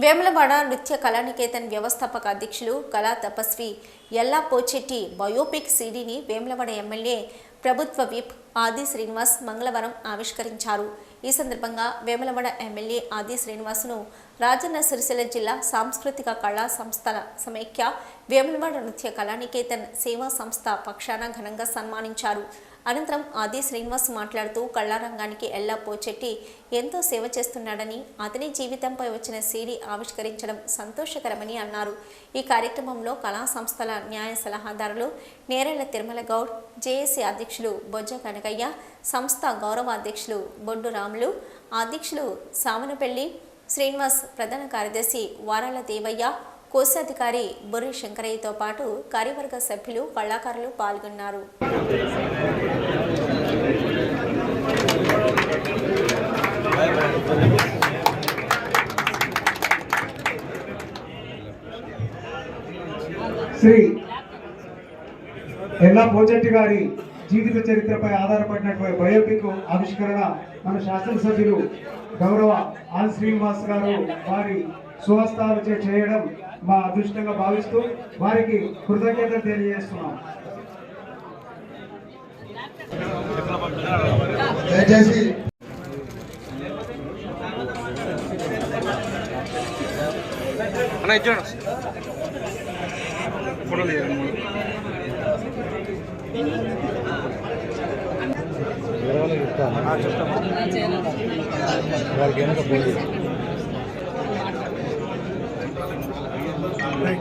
వేములవాడ నృత్య కళానికేతన్ వ్యవస్థాపక అధ్యక్షులు కళా తపస్వి ఎల్లా పోచెట్టి బయోపిక్ సిడీని వేములవాడ ఎమ్మెల్యే ప్రభుత్వ విప్ ఆది శ్రీనివాస్ మంగళవారం ఆవిష్కరించారు. ఈ సందర్భంగా వేములవాడ ఎమ్మెల్యే ఆది శ్రీనివాస్ను రాజన్న సిరిసిల్ల జిల్లా సాంస్కృతిక కళా సంస్థల సమైక్య వేములవాడ నృత్య కళానికేతన్ సేవా సంస్థ పక్షాన ఘనంగా సన్మానించారు. అనంతరం ఆది శ్రీనివాస్ మాట్లాడుతూ కళారంగానికి ఎల్లా పోచెట్టి ఎంతో సేవ చేస్తున్నాడని అతని జీవితంపై వచ్చిన సీడీ ఆవిష్కరించడం సంతోషకరమని అన్నారు. ఈ కార్యక్రమంలో కళా సంస్థల న్యాయ సలహాదారులు నేరేళ్ళ తిరుమల గౌడ్ జేఏసీ అధ్యక్షులు బొజ్జ కనకయ్య సంస్థ గౌరవ అధ్యక్షులు బొడ్డు రాములు అధ్యక్షులు సామనపల్లి శ్రీనివాస్ ప్రధాన కార్యదర్శి వారాల దేవయ్య కోశాధికారి బొర్రి శంకరయ్యతో పాటు కార్యవర్గ సభ్యులు కళాకారులు పాల్గొన్నారు. శ్రీ ఎల్లా పోచెట్టి గారి జీవిత చరిత్రపై ఆధారపడినటువంటి బయోపిక్ ఆవిష్కరణ మన శాసనసభ్యులు గౌరవ ఆల్ శ్రీనివాస్ గారు వారి స్వహస్తాలచే చేయడం మా అదృష్టంగా భావిస్తూ వారికి కృతజ్ఞతలు తెలియజేస్తున్నాం. దయచేసి అన్న ఇచ్చాడు. ఫోటోలు చెప్తాను వారికి వెనక పోయింది